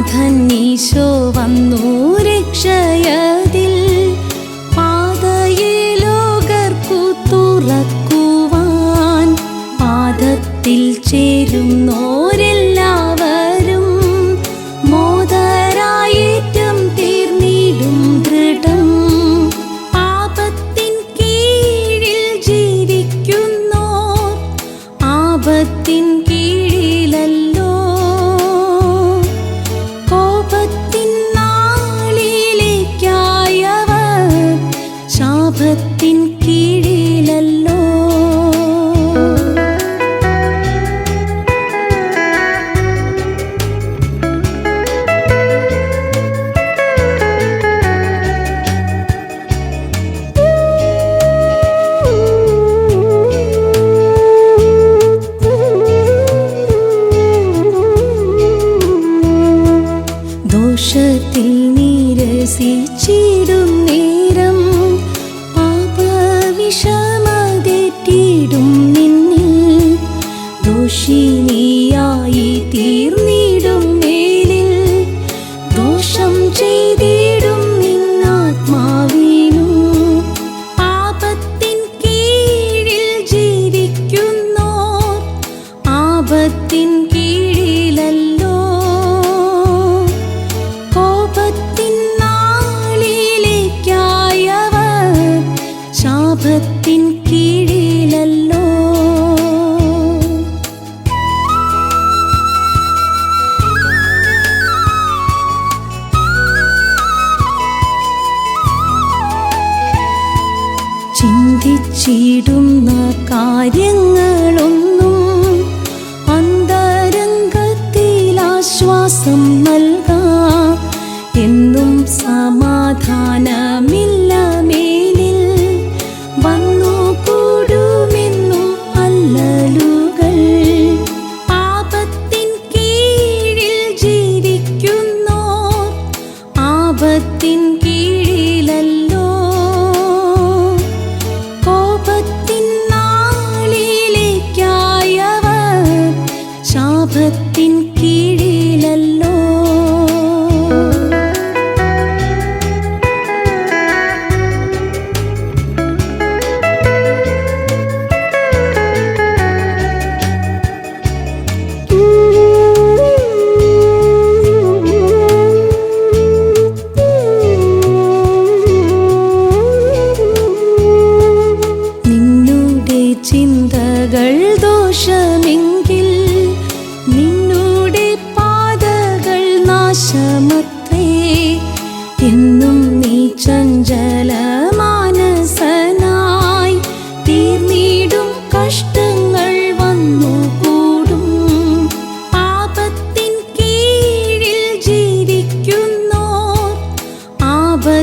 നാഥനീശോ വന്നു രക്ഷയതിൽ. പാതയിലോകർക്കു തുറക്കുവാൻ പാദത്തിൽ ചേരുന്നോരെല്ലാവരും മോദരായേറ്റം തീർന്നിടും ദൃഢം. പാപത്തിൻ കീഴിൽ ജീവിക്കുന്നോ ആപത്തിൻ ശാപത്തിൻ കീഴിലല്ലോ. ദോഷത്തിൽ നിരസിച്ചിടും നേരം തീർന്നിടും മേലിൽ. ദോഷം ചെയ്തിടും നിന്നാത്മാവിനു. പാപത്തിൻ കീഴിൽ ജീവിക്കുന്നോ? ആപത്തിൻ കീഴിലല്ലോ? കോപത്തിൻ നാളിലേക്കായവർ ശാപത്തിൻ ചിന്തിച്ചിടുന്ന കാര്യങ്ങളൊന്നും അന്തരംഗത്തിൽ ആശ്വാസം നൽകാം. എന്നും സമാധാനമില്ല മേലിൽ. കീഴിൽ ശാപത്തിൻ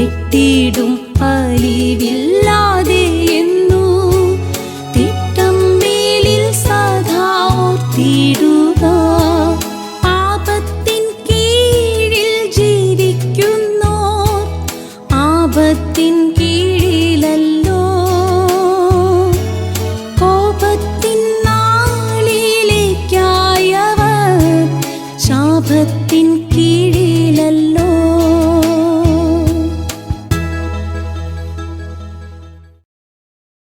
വെട്ടിയിടും അലിവില്ലാതെ എന്നു. തിട്ടം മേലിൽ സദാ ഓർത്തിടുക. ആപത്തിൻ കീഴിൽ ജീവിക്കുന്നോ ആപത്തിൻ കീഴിലല്ലോ. കീഴിൽ